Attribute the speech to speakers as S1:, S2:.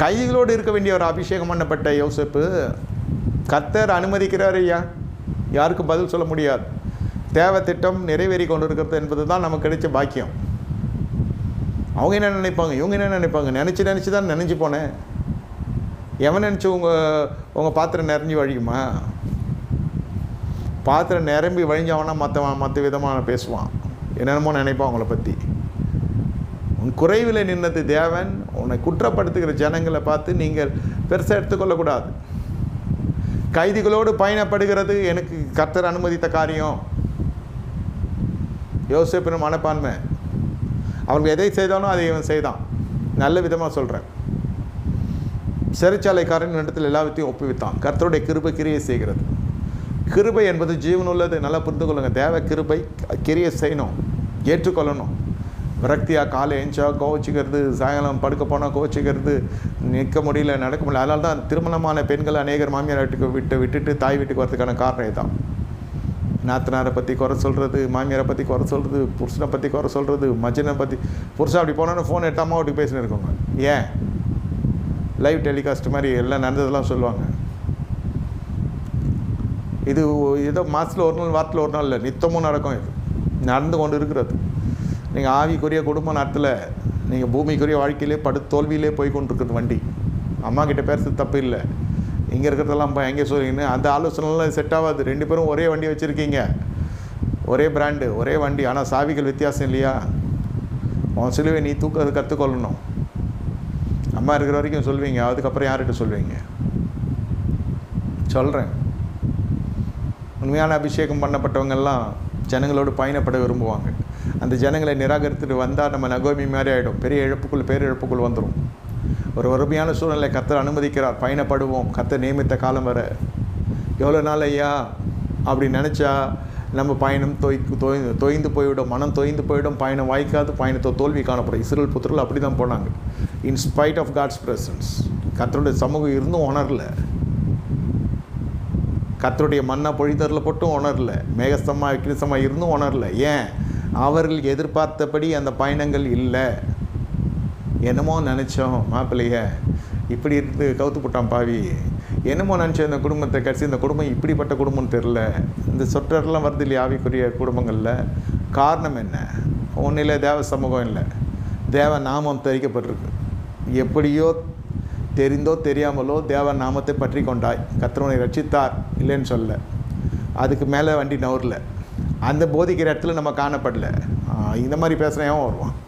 S1: கைகளோடு இருக்க வேண்டிய ஒரு அபிஷேகம் பண்ணப்பட்ட யோசப்பு. கத்தர் அனுமதிக்கிறார் ஐயா. யாருக்கும் பதில் சொல்ல முடியாது. தேவை திட்டம் நிறைவேறி கொண்டு இருக்கிறது என்பது தான் நமக்கு கிடைச்ச பாக்கியம். அவங்க என்ன நினைப்பாங்க? இவங்க என்ன நினைப்பாங்க? நினச்சி நினச்சி தான் நினைஞ்சு போனேன். எவன் நினச்சி உங்கள் உங்கள் பாத்திரம் நிறைஞ்சு வழியுமா? பாத்திரம் நிரம்பி வழிஞ்சவனா மற்றவன் மற்ற விதமாக பேசுவான். என்னென்னமோ நினைப்பான் அவங்கள பற்றி உன் குறைவில் நின்னது தேவன் உன்னை குற்றப்படுத்துகிற ஜனங்களை பார்த்து நீங்கள் பெருசாக எடுத்துக்கொள்ளக்கூடாது. கைதிகளோடு பயணப்படுகிறது எனக்கு கர்த்தர் அனுமதித்த காரியம். யோசிப்பின் மனப்பான்மை. அவர்கள் எதை செய்தாலும் அதை இவன் செய்தான். நல்ல விதமாக சொல்கிறேன் சிறைச்சாலைக்காரன் இடத்தில் எல்லாத்தையும் ஒப்புவித்தான். கர்த்தருடைய கிருபை கிரியை செய்கிறது. கிருபை என்பது ஜீவன் உள்ளது நல்லா புரிந்து கொள்ளுங்கள் தேவை கிருபை கிரியை செய்யணும். ஏற்றுக்கொள்ளணும். விரக்தியாக காலை எஞ்சா கோவச்சிக்கிறது சாயங்காலம் படுக்க போனால் கோவச்சிக்கிறது நிற்க முடியல நடக்க முடியல. அதனால தான் திருமணமான பெண்கள் அநேகர் மாமியார் வீட்டுக்கு விட்டு விட்டுட்டு தாய் வீட்டுக்கு வரதுக்கான காரணம் இதுதான். நாத்தனாரை பற்றி குறை சொல்கிறது மாமியாரை பற்றி குறை சொல்கிறது புருஷனை பற்றி குறை சொல்கிறது மஜனை பற்றி புருஷன் அப்படி போனோன்னு ஃபோன் எட்டாமல் அப்படி பேசினு இருக்கோங்க. ஏன்? லைவ் டெலிகாஸ்ட் மாதிரி எல்லாம் நடந்ததெல்லாம் சொல்லுவாங்க. இது ஏதோ மாதத்தில் ஒரு நாள் வாரத்தில் ஒரு நாள் இல்லை நித்தமும் நடக்கும் இது. நடந்து கொண்டு இருக்கிறது. நீங்கள் ஆவிக்குரிய குடும்பம் நேரத்தில் நீங்கள் பூமிக்குரிய வாழ்க்கையிலே படு தோல்வியிலே போய் கொண்டிருக்குது வண்டி. அம்மா கிட்ட பேசுறது தப்பு இல்லை. இங்கே இருக்கிறதெல்லாம் எங்கே சொல்லிங்கன்னு அந்த ஆலோசனைலாம் செட் ஆகாது. ரெண்டு பேரும் ஒரே வண்டி வச்சுருக்கீங்க. ஒரே பிராண்டு ஒரே வண்டி. ஆனால் சாவிகள் வித்தியாசம் இல்லையா? உன் சிலுவை நீ தூக்க கற்றுக்கொள்ளணும் அம்மா இருக்கிற வரைக்கும் சொல்வீங்க. அதுக்கப்புறம் யார்கிட்ட சொல்வீங்க? சொல்கிறேன் உண்மையான அபிஷேகம் பண்ணப்பட்டவங்கெல்லாம் ஜனங்களோடு பயணப்பட விரும்புவாங்க. அந்த ஜனங்களை நிராகரித்துட்டு வந்தால் நம்ம நகோமி மாதிரி ஆகிடும் பெரிய இழப்புக்குள் பேரிழப்புக்குள் வந்துடும் ஒரு வறுமையான சூழ்நிலை கத்தர் அனுமதிக்கிறார். பயணப்படுவோம். கத்தர் நியமித்த காலம் வர. எவ்வளோ நாள் ஐயா? அப்படி நினச்சா நம்ம பயணம் தொய் தொய் தொய்ந்து போய்விடும். மனம் தொய்ந்து போயிடும் பயணம் வாய்க்காது. பயணத்தை தோல்வி காணப்படும். இஸ்ரேல் புத்திரர்கள் அப்படி தான் போனாங்க. In spite of God's presence கத்தருடைய சமூகம் இருந்தும் உணரல. கத்தருடைய மண்ணா பொழிதரில் போட்டும் உணரல. மேகஸ்தமாக கிரிசமாக இருந்தும் உணரல. ஏன்? அவர்கள் எதிர்பார்த்தபடி அந்த பயணங்கள் இல்லை. என்னமோ நினச்சோம் மாப்பிள்ளைய. இப்படி இருந்து கவுத்து போட்டான் பாவி. என்னமோ நினச்சோம் இந்த குடும்பத்தை கடைசி இந்த குடும்பம் இப்படிப்பட்ட குடும்பம்னு தெரில இந்த சொற்றர்லாம் வருது இல்லையா ஆவிக்குரிய குடும்பங்களில்? காரணம் என்ன? ஒன்றில் தேவ சமூகம் இல்லை. தேவ நாமம் தெரிவிக்கப்பட்டிருக்கு. எப்படியோ தெரிந்தோ தெரியாமலோ தேவ நாமத்தை பற்றி கொண்டாய். கத்திரவனை ரட்சித்தார் இல்லைன்னு சொல்ல அதுக்கு மேலே வண்டி நவரல அந்த போதிக்கிற இடத்துல நம்ம காணப்படல. இந்த மாதிரி பேசுகிறேன் வருவான்?